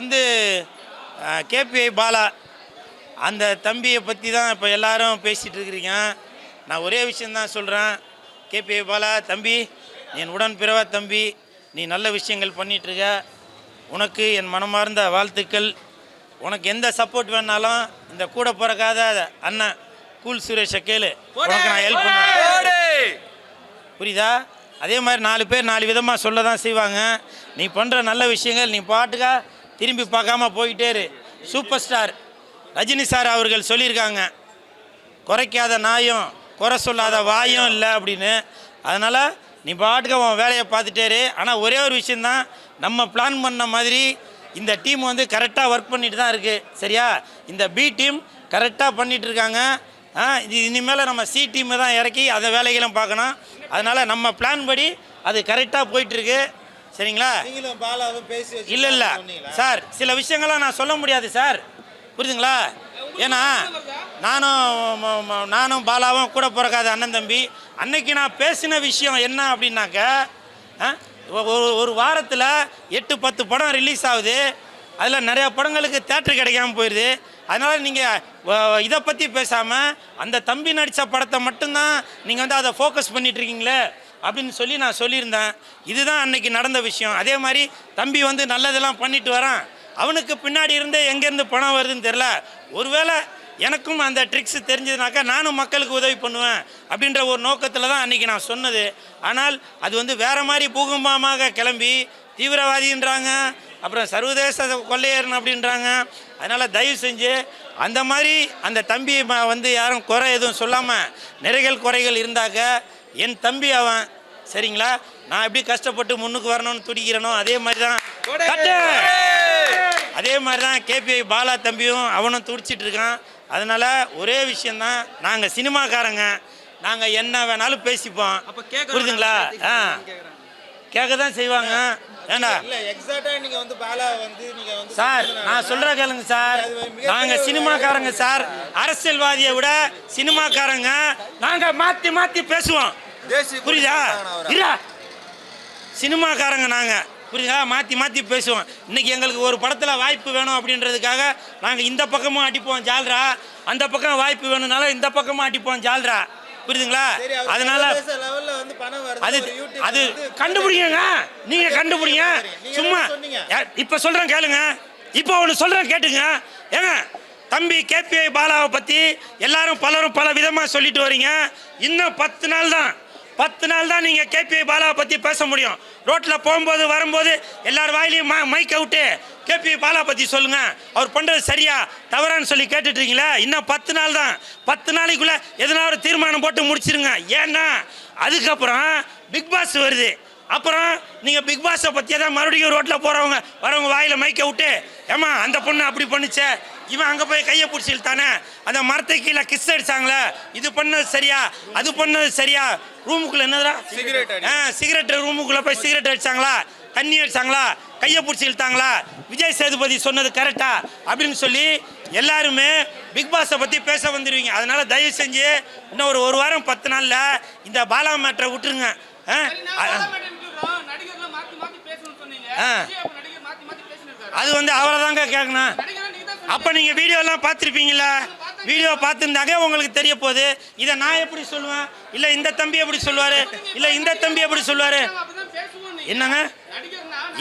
வந்து கேபிஐ பாலா அந்த தம்பியை பற்றி தான் இப்போ எல்லாரும் பேசிகிட்டு இருக்கிறீங்க. நான் ஒரே விஷயந்தான் சொல்கிறேன் கேபிஐ பாலா தம்பி என் உடன் பிறவா தம்பி நீ நல்ல விஷயங்கள் பண்ணிகிட்ருக்க உனக்கு என் மனமார்ந்த வாழ்த்துக்கள். உனக்கு எந்த சப்போர்ட் வேணாலும் இந்த கூட பிறக்காத அண்ணன் கூல் சுரேஷை கேளு. உனக்கு நான் ஹெல்ப் பண்ணுவேன் புரியுதா? அதே மாதிரி நாலு பேர் நாலு விதமாக சொல்ல தான் செய்வாங்க. நீ பண்ணுற நல்ல விஷயங்கள் நீ பாட்டுக்கா திரும்பி பார்க்காம போயிட்டே இரு. சூப்பர் ஸ்டார் ரஜினி சார் அவர்கள் சொல்லியிருக்காங்க. குறைக்காத நாயும் குறை சொல்லாத வாயும் இல்லை அப்படின்னு. அதனால் நீ பாட்டுக்க உன் வேலையை பார்த்துட்டேரு ஆனால் ஒரே ஒரு விஷயந்தான் நம்ம பிளான் பண்ண மாதிரி இந்த டீம் வந்து கரெக்டாக ஒர்க் பண்ணிட்டு தான் இருக்குது சரியா? இந்த பி டீம் கரெக்டாக பண்ணிகிட்டு இருக்காங்க. ஆ இது இனிமேல் நம்ம சி டீமை தான் இறக்கி அதை வேலைகளும் பார்க்கணும். அதனால் நம்ம பிளான் படி அது கரெக்டாக போயிட்டுருக்கு சரிங்களா? நீங்களும் பாலாவும் பேசி இல்லை? சார் சில விஷயங்கள்லாம் நான் சொல்ல முடியாது சார். புரியுதுங்களா? ஏன்னா நானும் நானும் பாலாவும் கூட பிறக்காத அண்ணன் தம்பி. அன்னைக்கு நான் பேசின விஷயம் என்ன அப்படின்னாக்க ஒரு ஒரு வாரத்தில் எட்டு பத்து படம் ரிலீஸ் ஆகுது. அதில் நிறையா படங்களுக்கு தேட்டர் கிடைக்காம போயிடுது அதனால் நீங்கள் இதை பற்றி பேசாமல் அந்த தம்பி நடித்த படத்தை மட்டும்தான் நீங்கள் வந்து அதை ஃபோக்கஸ் பண்ணிட்டு இருக்கீங்களே? அப்படின்னு சொல்லி நான் சொல்லியிருந்தேன். இதுதான் அன்னைக்கு நடந்த விஷயம். அதே மாதிரி தம்பி வந்து நல்லதெல்லாம் பண்ணிட்டு வரான். அவனுக்கு பின்னாடி இருந்தே எங்கேருந்து பணம் வருதுன்னு தெரில ஒருவேளை எனக்கும் அந்த ட்ரிக்ஸ் தெரிஞ்சதுனாக்கா நானும் மக்களுக்கு உதவி பண்ணுவேன் அப்படின்ற ஒரு நோக்கத்தில் தான் அன்றைக்கி நான் சொன்னது. ஆனால் அது வந்து வேறு மாதிரி பூகம்பமாக கிளம்பி தீவிரவாதின்றாங்க அப்புறம் சர்வதேச கொள்ளையரன் அப்படின்றாங்க. அதனால் தயவு செஞ்சு அந்த மாதிரி அந்த தம்பி வந்து யாரும் குறை எதுவும் சொல்லாமல் நிறைகள் குறைகள் இருந்தாக்க என் தம்பி அவன். சரிங்களா? நான் எப்படி கஷ்டப்பட்டு முன்னுக்கு வரணும்னு துடிக்கிறேனோ அதே மாதிரி தான்! அதே மாதிரி தான் கேபிஐ பாலா தம்பியும் அவனும் துடிச்சிட்டு இருக்கான். அதனால ஒரே விஷயந்தான் நாங்கள் சினிமாக்காரங்க. நாங்கள் என்ன வேணாலும் பேசிப்போம். புரியுதுங்களா? ஆ. கேட்க தான் செய்வாங்க. ஏண்டா? இல்ல எக்ஸாக்டா நீங்க வந்து பாலா வந்து நீங்க வந்து சார் நான் சொல்ற கேளுங்க சார். நாங்க சினிமாக்காரங்க சார். அரசியல்வாதியை விட சினிமாக்காரங்க நாங்க மாத்தி மாத்தி பேசுவோம். புரியுதா? இல்ல. சினிமாக்காரங்க நாங்க. புரியுதா? மாத்தி மாத்தி பேசுவோம். இன்னைக்கு எங்களுக்கு ஒரு படத்துல வாய்ப்பு வேணும் அப்படின்றதுக்காக நாங்க இந்த பக்கமும் அடிப்போம் ஜால்ரா. அந்த பக்கம் வாய்ப்பு வேணும்னால இந்த பக்கமும் அடிப்போம் ஜால்ரா. புரியுதுங்களா? அதனால. அது அது கண்டுபிடிங்க. நீங்க கண்டுபிடிங்க. சும்மா இப்ப சொல்றேன் கேளுங்க. இப்போ ஒன்று சொல்றேன் கேட்டுங்க. ஏங்க தம்பி கேபிஐ பாலாவை பத்தி எல்லாரும் பலரும் பல விதமா சொல்லிட்டு வரீங்க. இன்னும் பத்து நாள் தான் பத்து நாள் தான் நீங்கள் கேபிஐ பாலாவை பற்றி பேச முடியும். ரோட்டில் போகும்போது வரும்போது எல்லார் வாயிலையும் மைக் அவுட்டு கேபிஐ பாலா பற்றி சொல்லுங்கள் அவர் பண்ணுறது சரியா தவறான்னு சொல்லி கேட்டுட்ருக்கீங்களா? இன்னும் பத்து நாள் தான். பத்து நாளைக்குள்ளே எதனா ஒரு தீர்மானம் போட்டு முடிச்சிருங்க. ஏன்னா அதுக்கப்புறம் பிக் பாஸ் வருது. அப்புறம் நீங்கள் பிக் பாஸை பற்றியே தான் மறுபடியும் ரோட்டில் போகிறவங்க வரவங்க வாயில் மைக்க விட்டு ஏமா அந்த பொண்ணு அப்படி பண்ணுச்சே? இவன் அங்கே போய் கையை பிடிச்சி இழுத்தானே அந்த மரத்தை கீழே கிஸ் அடிச்சாங்களே? இது பண்ணது சரியா? அது பண்ணது சரியா? ரூமுக்குள்ள என்னதுடா? Cigarette அடி. ஆ சிகரெட் ரூமுக்குள்ளே போய் சிகரெட் அடிச்சாங்களா? தண்ணி அடிச்சாங்களா? கையை பிடிச்சி இழுத்தாங்களா விஜய் சேதுபதி சொன்னது கரெக்டா அப்படின்னு சொல்லி எல்லாருமே பிக் பாஸை பற்றி பேச வந்துடுவீங்க அதனால தயவு செஞ்சு இன்னும் ஒரு ஒரு வாரம் பத்து நாளில் இந்த பாலா மேட்டரை விட்டுருங்க ஆ? ஆ நடிகர்லாம் மாத்தி மாத்தி பேசணும்னு சொன்னீங்க ஆ. விஜய் அப்ப நடிகர் மாத்தி மாத்தி பேசினிருக்காரு அது வந்து அவரை தாங்க கேட்கணும் அப்போ நீங்கள் வீடியோலாம் பார்த்துருப்பீங்களா வீடியோ பார்த்துருந்தாங்க உங்களுக்கு தெரிய போகுது. இதை நான் எப்படி சொல்லுவேன்? இல்லை இந்த தம்பி எப்படி சொல்லுவார்? இல்லை இந்த தம்பி எப்படி சொல்லுவார்? என்னங்க?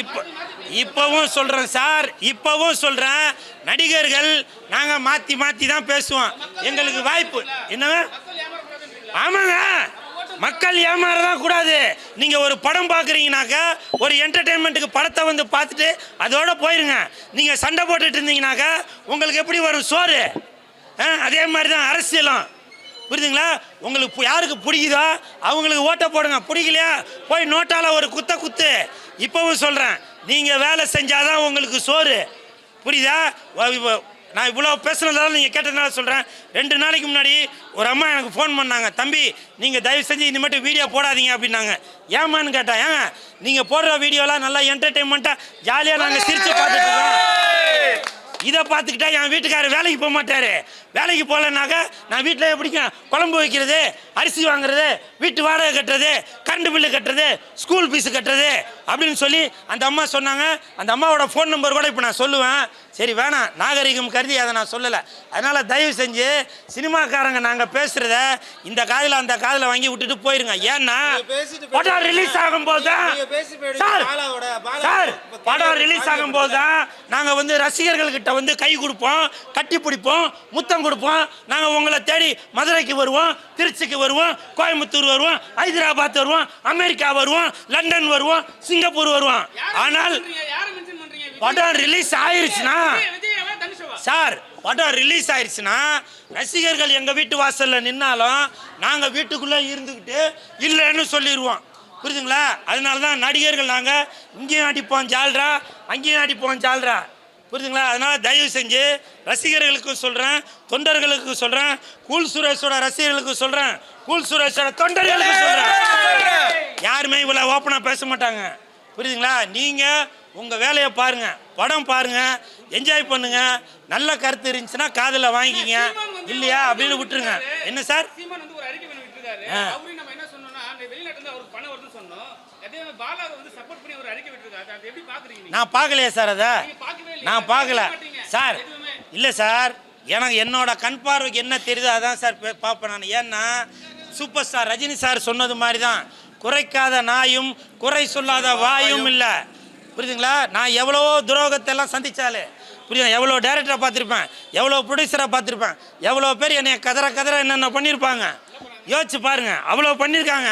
இப்போ இப்போவும் சொல்கிறேன் சார் இப்போவும் சொல்கிறேன் நடிகர்கள் நாங்கள் மாற்றி மாற்றி தான் பேசுவோம். எங்களுக்கு வாய்ப்பு. என்னங்க? ஆமாங்க. மக்கள் ஏமாறதான் கூடாது. நீங்க ஒரு படம் பார்க்குறீங்கனாக்கா ஒரு என்டர்டெயின்மெண்ட்டுக்கு படத்தை வந்து பார்த்துட்டு அதோட போயிருங்க. நீங்க சண்டை போட்டுட்டு இருந்தீங்கனாக்கா உங்களுக்கு எப்படி வரும்? சோறு. அதே மாதிரி தான் அரசியலும். புரியுதுங்களா? உங்களுக்கு பு- யாருக்கு பிடிக்குதோ அவங்களுக்கு ஓட்டை போடுங்க. பிடிக்கலையா? போய் நோட்டால ஒரு குத்த குத்து. இப்போவும் சொல்கிறேன் நீங்கள் வேலை செஞ்சாதான் உங்களுக்கு சோறு. புரியுதா? நான் இவ்வளோ பேசுனதால நீங்கள் கேட்டதுனால சொல்கிறேன் ரெண்டு நாளைக்கு முன்னாடி ஒரு அம்மா எனக்கு ஃபோன் பண்ணாங்க. தம்பி நீங்கள் தயவு செஞ்சு இனிமேட்டு வீடியோ போடாதீங்க அப்படின்னாங்க. ஏமான்னு கேட்டேன் ஏங்க நீங்கள் போடுற வீடியோலாம் நல்லா என்டர்டெயின்மெண்ட்டாக ஜாலியாக நாங்கள் சிரிச்சு பார்த்துட்டு இருக்கோம். இதை பார்த்துக்கிட்டா என் வீட்டுக்காரர் வேலைக்கு போக மாட்டாரு. வேலைக்கு போகலனாக்கா நான் வீட்டில் எப்படிங்க குழம்பு வைக்கிறது அரிசி வாங்குறது வீட்டு வாடகை கட்டுறது கரண்ட் பில்லு கட்டுறது ஸ்கூல் ஃபீஸ் கட்டுறது அப்படின்னு சொல்லி அந்த அம்மா சொன்னாங்க. அந்த அம்மாவோட ஃபோன் நம்பர் கூட இப்போ நான் சொல்லுவேன். சரி வேணாம். நாகரிகம் கருதி அதை நான் சொல்லலை. அதனால் தயவு செஞ்சு சினிமாக்காரங்க நாங்கள் பேசுகிறத இந்த காதில் அந்த காதில் வாங்கி விட்டுட்டு போயிருங்க. ஏன்னா படம் ரிலீஸ் ஆகும்போது தான் நீங்க பேசி போயிடுங்க. சார் சார் படம் ரிலீஸ் ஆகும்போது தான் நாங்கள் வந்து ரசிகர்கள்கிட்ட வந்து கை கொடுப்போம் கட்டி பிடிப்போம் முத்தம் கொடுப்போம். நாங்கள் உங்களை தேடி மதுரைக்கு வருவோம் திருச்சிக்கு வருவோம் கோயம்புத்தூர் வருவோம் ஹைதராபாத் வருவோம் அமெரிக்கா வருவோம் லண்டன் வருவோம் சிங்கப்பூர் வருவோம். ஆனால் படம் ரிலீஸ் ஆயிருச்சுன்னா சார் படம் ரிலீஸ் ஆயிருச்சுன்னா ரசிகர்கள் எங்கள் வீட்டு வாசலில் நின்னாலும் நாங்கள் வீட்டுக்குள்ளே இருந்துக்கிட்டு இல்லைன்னு சொல்லிடுவோம் புரியுதுங்களா? அதனால தான் நடிகர்கள் நாங்கள் இங்கேயும் அடிப்போம் ஜால்ரா அங்கேயும் அடிப்போம் ஜால்ரா. புரியுதுங்களா அதனால் தயவு செஞ்சு ரசிகர்களுக்கும் சொல்கிறேன் தொண்டர்களுக்கும் சொல்கிறேன் கூல் சுரேஷோட ரசிகர்களுக்கு சொல்கிறேன் கூல் சுரேஷோட தொண்டர்களுக்கு சொல்கிறேன் யாருமே இவ்வளோ ஓப்பனாக பேச மாட்டாங்க. புரியுதுங்களா நீங்கள் உங்கள் வேலையை பாருங்கள் படம் பாருங்கள் என்ஜாய் பண்ணுங்க. நல்ல கருத்து இருந்துச்சுன்னா காதில் வாங்கிக்கிங்க. இல்லையா? அப்படின்னு விட்டுருங்க. என்ன சார்? ஆ. நான் பார்க்கலையே சார் அதை? நான் பார்க்கல. சார். இல்லை சார். எனக்கு என்னோட கண் பார்வைக்கு என்ன தெரியுதோ அதான் சார் பார்ப்பேன் நான். ஏன்னா சூப்பர் ஸ்டார் ரஜினி சார் சொன்னது மாதிரி தான் குறைக்காத நாயும் குறை சொல்லாத வாயும் இல்லை. புரியுதுங்களா? நான் எவ்வளவோ துரோகத்தை எல்லாம் சந்திச்சாலே. புரியுதா? எவ்வளோ டேரக்டரை பார்த்துருப்பேன். எவ்வளோ ப்ரொடியூசரை பார்த்துருப்பேன். எவ்வளோ பேர் என்னை கதற கதற என்னென்ன பண்ணியிருப்பாங்க யோசிச்சு பாருங்க. அவ்வளோ பண்ணியிருக்காங்க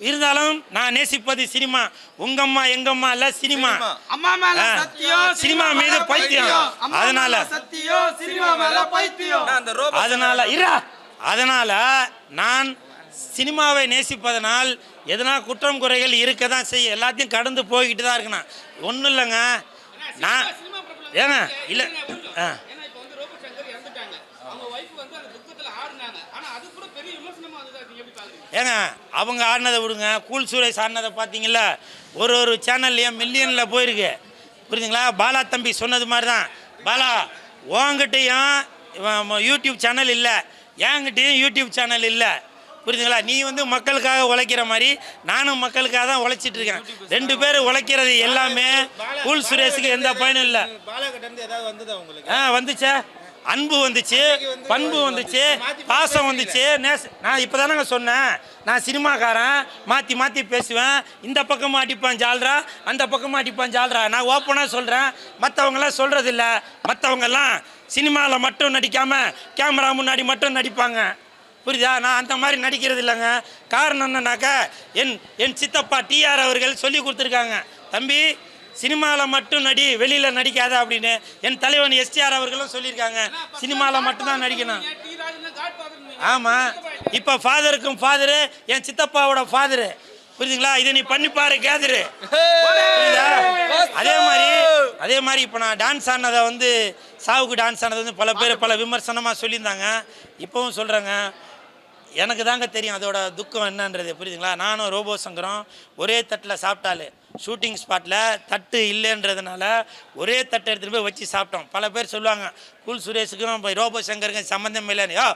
இருந்தாலும் நான் நேசிப்பது சினிமா. உங்கம்மா எங்கம்மா இல்லை சினிமா. அம்மா மேல ஆ. சத்தியம் சினிமா மீது பைத்தியம். அதனால மேல சத்தியம் சினிமா மேல பைத்தியம். அதனால இரா. அதனால நான் சினிமாவை நேசிப்பதனால் எதனா குற்றம் குறைகள் இருக்க தான் செய்யும். எல்லாத்தையும் கடந்து போய்கிட்டு தான் இருக்கணும். ஒன்றும் இல்லைங்க. நான் ஏங்க இல்லை ஆ ஏன்னா இப்போ வந்து ரோபோ சங்கர் இறந்துட்டாங்க அவங்க ஒய்ஃப் வந்து அந்த துக்கத்துல ஆடுனாங்க ஆனா அது கூட பெரிய விமர்சனமா அதுதான் நீங்க எப்படி பாக்குறீங்க ஏங்க அவங்க ஆடினதை விடுங்க. கூல் சுரேஷ் ஆடினதை பார்த்தீங்களா ஒரு ஒரு சேனல்லையும் மில்லியனில் போயிருக்கு. புரியுதுங்களா பாலா தம்பி சொன்னது மாதிரி தான் பாலா உங்ககிட்டயும் யூடியூப் சேனல் இல்லை. என்கிட்டயும் யூடியூப் சேனல் இல்லை. புரியுதுங்களா நீ வந்து மக்களுக்காக உழைக்கிற மாதிரி நானும் மக்களுக்காக தான் உழைச்சிட்டு இருக்கேன். ரெண்டு பேரும் உழைக்கிறது எல்லாமே கூல் சுரேஷுக்கு எந்த பயனும் இல்லை. ஆ வந்துச்சே. அன்பு வந்துச்சு பண்பு வந்துச்சு பாசம் வந்துச்சு. நேச நான் இப்போ தானேங்க சொன்னேன். நான் சினிமாக்காரன் மாற்றி மாற்றி பேசுவேன். இந்த பக்கமும் அடிப்பான் ஜால்ரா. அந்த பக்கமும் அடிப்பான் ஜால்ரா. நான் ஓப்பனாக சொல்கிறேன் மற்றவங்களாம் சொல்கிறதில்ல மற்றவங்கெல்லாம் சினிமாவில் மட்டும் நடிக்காமல் கேமரா முன்னாடி மட்டும் நடிப்பாங்க. புரியுதா? நான் அந்த மாதிரி நடிக்கிறது இல்லைங்க. காரணம் என்னன்னாக்கா என் என் சித்தப்பா டிஆர் அவர்கள் சொல்லி கொடுத்துருக்காங்க. தம்பி சினிமாவில் மட்டும் நடி வெளியில் நடிக்காத அப்படின்னு என் தலைவன் எஸ்டிஆர் அவர்களும் சொல்லியிருக்காங்க. சினிமாவில் மட்டும்தான் நடிக்கணும். ஆமாம் இப்போ ஃபாதருக்கும் ஃபாதரு என் சித்தப்பாவோட ஃபாதரு. புரியுதுங்களா? இதை நீ பண்ணி பாரு கேதரு. புரியுதா? அதே மாதிரி அதே மாதிரி இப்போ நான் டான்ஸ் ஆனதை வந்து சாவுக்கு டான்ஸ் ஆனது வந்து பல பேர் பல விமர்சனமாக சொல்லியிருந்தாங்க. இப்போவும் சொல்கிறாங்க எனக்கு தாங்க தெரியும் அதோட துக்கம் என்னன்றது. புரியுதுங்களா? நானும் ரோபோ சங்கரம் ஒரே தட்டில் சாப்பிட்டாலே ஷூட்டிங் ஸ்பாட்டில் தட்டு இல்லைன்றதுனால ஒரே தட்டை எடுத்துகிட்டு போய் வச்சு சாப்பிட்டோம். பல பேர் சொல்லுவாங்க குல் சுரேஷுக்கும் இப்போ ரோபோ சங்கருக்கும் சம்மந்தம் இல்லைன்னு.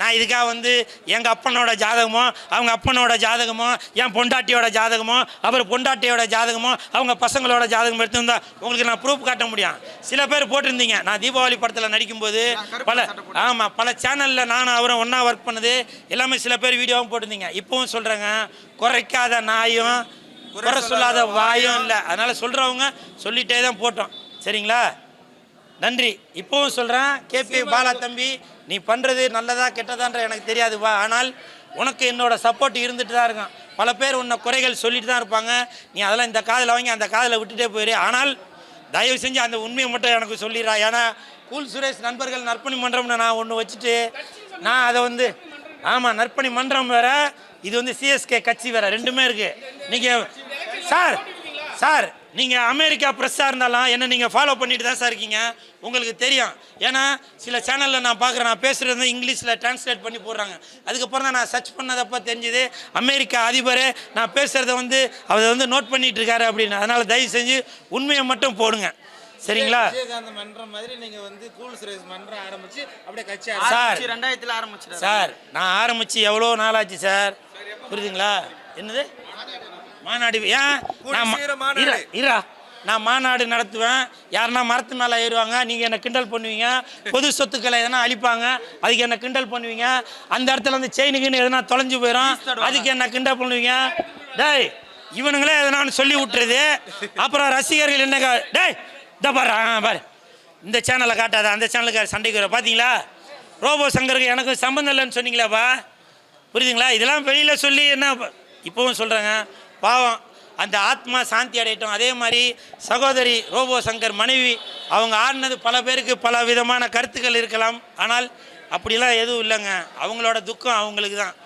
நான் இதுக்காக வந்து எங்கள் அப்பனோட ஜாதகமோ அவங்க அப்பனோட ஜாதகமோ என் பொண்டாட்டியோட ஜாதகமோ அவர் பொண்டாட்டியோட ஜாதகமோ அவங்க பசங்களோட ஜாதகம் எடுத்துருந்தா உங்களுக்கு நான் ப்ரூஃப் காட்ட முடியும். சில பேர் போட்டிருந்தீங்க. நான் தீபாவளி படத்தில் நடிக்கும்போது பல ஆமாம் பல சேனலில் நானும் அவரும் ஒன்றா ஒர்க் பண்ணது. எல்லாமே சில பேர் வீடியோவும் போட்டிருந்தீங்க. இப்போவும் சொல்கிறேங்க குறைக்காத நாயும் குறை சொல்லாத வாயும் இல்லை. அதனால் சொல்கிறவங்க சொல்லிட்டே தான் போட்டோம். சரிங்களா? நன்றி. இப்போவும் சொல்கிறேன் கேபி பாலா தம்பி நீ பண்ணுறது நல்லதா கெட்டதான்ற எனக்கு தெரியாது வா. ஆனால் உனக்கு என்னோட சப்போர்ட் இருந்துட்டு தான் இருக்கும் பல பேர் உன்னை குறைகள் சொல்லிட்டு தான் இருப்பாங்க. நீ அதெல்லாம் இந்த காதில் வாங்கி அந்த காதில் விட்டுட்டே போயிரு. ஆனால் தயவு செஞ்சு அந்த உண்மையை மட்டும் எனக்கு சொல்லிடுறா. ஏன்னா கூல் சுரேஷ் நண்பர்கள் நற்பணி மன்றம்னு நான் ஒன்று வச்சுட்டு நான் அதை வந்து ஆமாம் நற்பணி மன்றம் வேற இது வந்து சிஎஸ்கே கட்சி வேற ரெண்டுமே இருக்கு. நீங்கள் சார் சார் நீங்கள் அமெரிக்கா ப்ரெஸ்ஸாக இருந்தாலும் என்ன நீங்கள் ஃபாலோ பண்ணிட்டு தான் சார் இருக்கீங்க? உங்களுக்கு தெரியும். ஏன்னா சில சேனலில் நான் பார்க்குறேன் நான் பேசுகிறது வந்து இங்கிலீஷில் டிரான்ஸ்லேட் பண்ணி போடுறாங்க. அதுக்கப்புறம் தான் நான் சர்ச் பண்ணதப்போ தெரிஞ்சுது அமெரிக்கா அதிபர் நான் பேசுகிறத வந்து அவர் வந்து நோட் பண்ணிட்டு இருக்காரு அப்படின்னு. அதனால் தயவு செஞ்சு உண்மையை மட்டும் போடுங்க. சரிங்களா? ஆரம்பிச்சு சார். ஆரம்பிச்சு. ரெண்டாயிரத்துல ஆரம்பிச்சிட்டாரு. சார் நான் ஆரம்பித்து எவ்வளோ நாளாச்சு சார் புரியுதுங்களா? என்னது? மாநாடு ஏன்? நான். இரு- நான் மாநாடு நடத்துவேன். யாருன்னா மரத்து மேலே ஏறுவாங்க நீங்கள் என்னை கிண்டல் பண்ணுவீங்க? பொது சொத்துக்களை எதனா அழிப்பாங்க அதுக்கு என்ன கிண்டல் பண்ணுவீங்க? அந்த இடத்துல வந்து செயினுக்குன்னு எதனா தொலைஞ்சு போயிடும் அதுக்கு என்ன கிண்டல் பண்ணுவீங்க? டேய் இவனுங்களே எதனான்னு சொல்லி விட்டுறது. அப்புறம் ரசிகர்கள் என்ன கா- டேய் இந்த பாரு பாரு. இந்த சேனலை காட்டாத அந்த சேனலுக்கு சண்டைக்கு வர பார்த்தீங்களா ரோபோ சங்கருக்கு எனக்கு சம்மந்தம் இல்லைன்னு சொன்னீங்களாப்பா? புரியுதுங்களா? இதெல்லாம் வெளியில் சொல்லி என்ன இப்போவும் சொல்கிறாங்க பாவம் அந்த ஆத்மா சாந்தி அடையட்டும். அதே மாதிரி சகோதரி ரோபோ சங்கர் மனைவி அவங்க ஆடினது பல பேருக்கு பல விதமான கருத்துக்கள் இருக்கலாம். ஆனால் அப்படிலாம் எதுவும் இல்லைங்க. அவங்களோட துக்கம் அவங்களுக்கு தான்